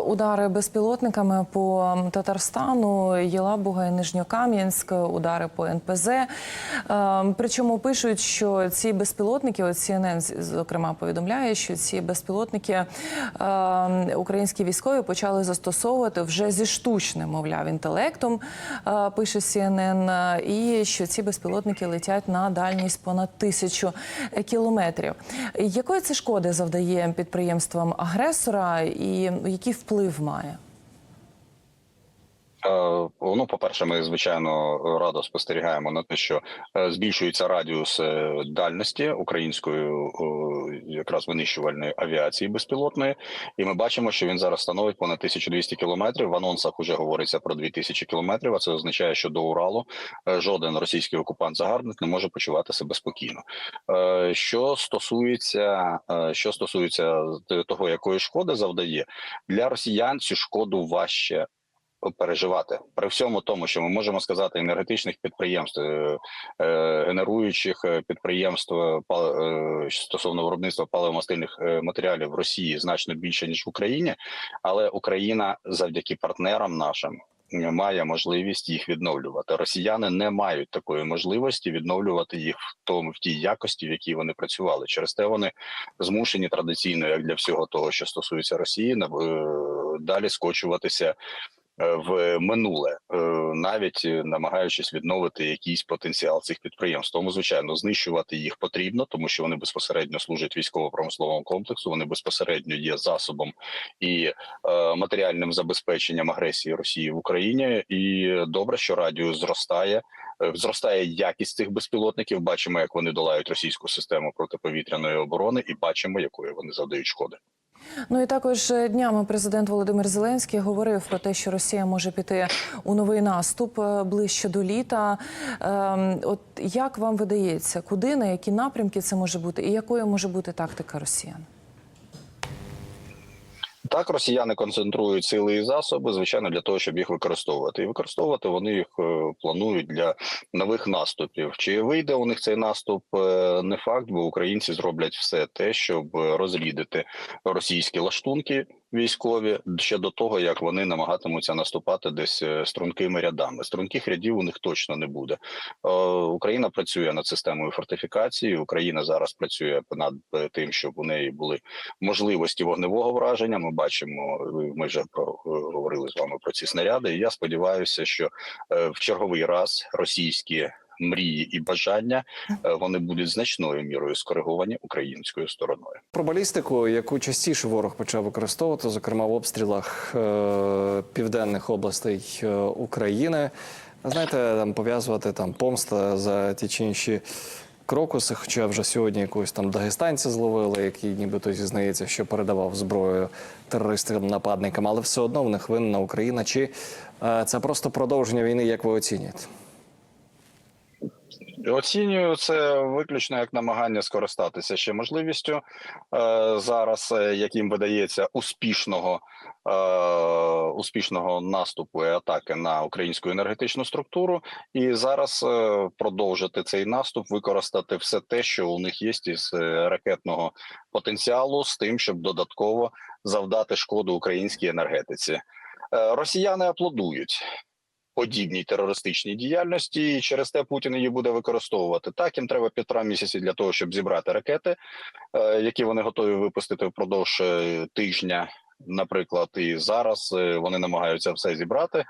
удари безпілотниками по Татарстану, Єлабуга і Нижньокам'янськ, удари по НПЗ. Е, Причому пишуть, що ці безпілотники, от CNN, зокрема, повідомляє, що ці безпілотники е, українські військові почали застосовувати вже зі штучним, мовляв, інтелектом, е, пише CNN, і що ці безпілотники летять на дальність понад тисячу кілометрів. Якої це шкоди завдає підприємствам агресора і який вплив має? Е, Ну, по-перше, ми звичайно радо спостерігаємо на те, що е, збільшується радіус е, дальності української якраз винищувальної авіації безпілотної, і ми бачимо, що він зараз становить понад 1200 кілометрів. В анонсах вже говориться про 2000 кілометрів. А це означає, що до Уралу жоден російський окупант-загарбник не може почувати себе спокійно. Що стосується, що стосується того, якої шкоди завдає для росіян, цю шкоду важче переживати при всьому тому, що ми можемо сказати енергетичних підприємств, е, е, генеруючих е, підприємств стосовно виробництва паливомастильних матеріалів в Росії значно більше ніж в Україні, але Україна завдяки партнерам нашим. Має можливість їх відновлювати. Росіяни не мають такої можливості відновлювати їх в тому в тій якості, в якій вони працювали. Через те вони змушені традиційно, як для всього того, що стосується Росії, далі скочуватися в минуле, е, навіть е, намагаючись відновити якийсь потенціал цих підприємств. Тому, звичайно, знищувати їх потрібно, тому що вони безпосередньо служать військово-промисловому комплексу. Вони безпосередньо є засобом і е, матеріальним забезпеченням агресії Росії в Україні. І добре, що радіус зростає. Е, Зростає якість цих безпілотників. Бачимо, як вони долають російську систему протиповітряної оборони, і бачимо, якої вони завдають шкоди. Ну і також днями президент Володимир Зеленський говорив про те, що Росія може піти у новий наступ е, ближче до літа. Ем, От як вам видається, куди на які напрямки це може бути, і якою може бути тактика росіян? Так, росіяни концентрують сили і засоби, звичайно, для того, щоб їх використовувати. І використовувати вони їх е, планують для нових наступів. Чи вийде у них цей наступ? е, Не факт, бо українці зроблять все те, щоб розрідити російські лаштунки військові ще до того, як вони намагатимуться наступати десь е, стрункими рядами. Струнких рядів у них точно не буде. Е, Україна працює над системою фортифікації. Україна зараз працює над е, тим, щоб у неї були можливості вогневого враження. Ми бачимо, ми вже говорили з вами про ці снаряди. І я сподіваюся, що в черговий раз російські мрії і бажання е, вони будуть значною мірою скориговані українською стороною. Про балістику, яку частіше ворог почав використовувати, зокрема в обстрілах е, південних областей е, України. Знаєте, там пов'язувати там помста за ті чи інші крокуси. Хоча вже сьогодні якогось там дагестанця зловили, який нібито зізнається, що передавав зброю терористам-нападникам, але все одно в них винна Україна. Чи е, це просто продовження війни, як ви оцінюєте? Оцінюю це виключно як намагання скористатися ще можливістю е, зараз, е, як їм видається, успішного е, успішного наступу і атаки на українську енергетичну структуру, і зараз е, продовжити цей наступ, використати все те, що у них є із е, ракетного потенціалу, з тим, щоб додатково завдати шкоду українській енергетиці. Е, Росіяни аплодують подібній терористичній діяльності, і через те Путін її буде використовувати. Так їм треба півтора місяці для того, щоб зібрати ракети, е, які вони готові випустити впродовж е, тижня. Наприклад, і зараз е, вони намагаються все зібрати,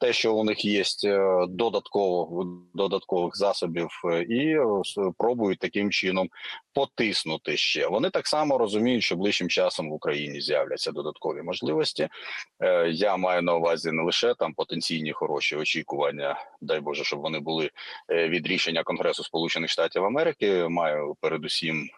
те, що у них є е, додатково додаткових засобів, е, і е, пробують таким чином потиснути ще. Вони так само розуміють, що ближчим часом в Україні з'являться додаткові можливості. Я маю на увазі не лише там потенційні хороші очікування, дай Боже, щоб вони були від рішення Конгресу Сполучених Штатів Америки. Маю передусім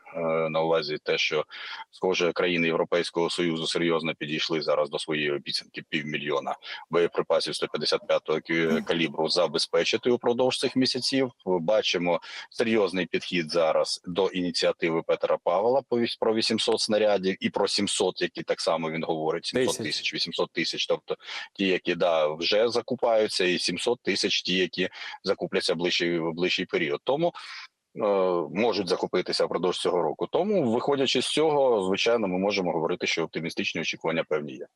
на увазі те, що схоже країни Європейського союзу серйозно підійшли зараз до своєї обіцянки півмільйона боєприпасів 155-го калібру забезпечити упродовж цих місяців. Бачимо серйозний підхід зараз до ініціативи Петра Павла про 800 снарядів і про 700, які так само він говорить 700 Тисяч. тисяч, 800 тисяч. Тобто ті, які да вже закупаються, і 700 тисяч, ті, які закупляться в ближчий в ближчий період. Тому е, можуть закупитися впродовж цього року. Тому, виходячи з цього, звичайно, ми можемо говорити, що оптимістичні очікування певні є.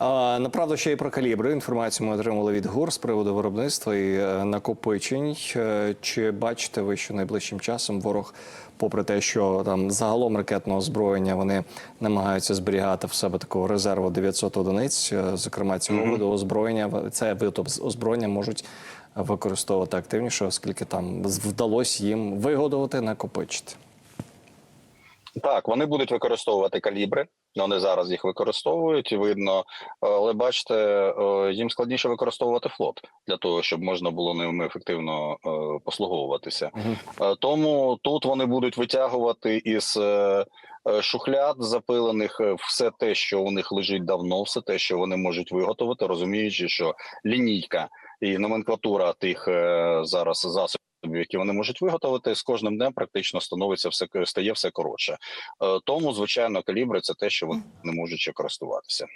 Направду ще й про калібри. Інформацію ми отримали від ГУР з приводу виробництва і е, накопичень. Е, Чи бачите ви, що найближчим часом ворог, попри те, що там загалом ракетного озброєння вони намагаються зберігати в себе такого резерву 900 одиниць, е, зокрема цього виду озброєння, це вид озброєння можуть використовувати активніше, оскільки там вдалося їм вигодувати, накопичити. Так, вони будуть використовувати калібри. Вони зараз їх використовують, видно, але бачите, е, їм складніше використовувати флот для того, щоб можна було ними ефективно е, послуговуватися. Е, Тому тут вони будуть витягувати із шухляд запилених все те, що у них лежить давно, все те, що вони можуть виготовити, розуміючи, що лінійка і номенклатура тих зараз засобів. Які вони можуть виготовити з кожним днем, практично становиться все стає все коротше. Е, Тому, звичайно, калібри це те, що вони можуть ще користуватися.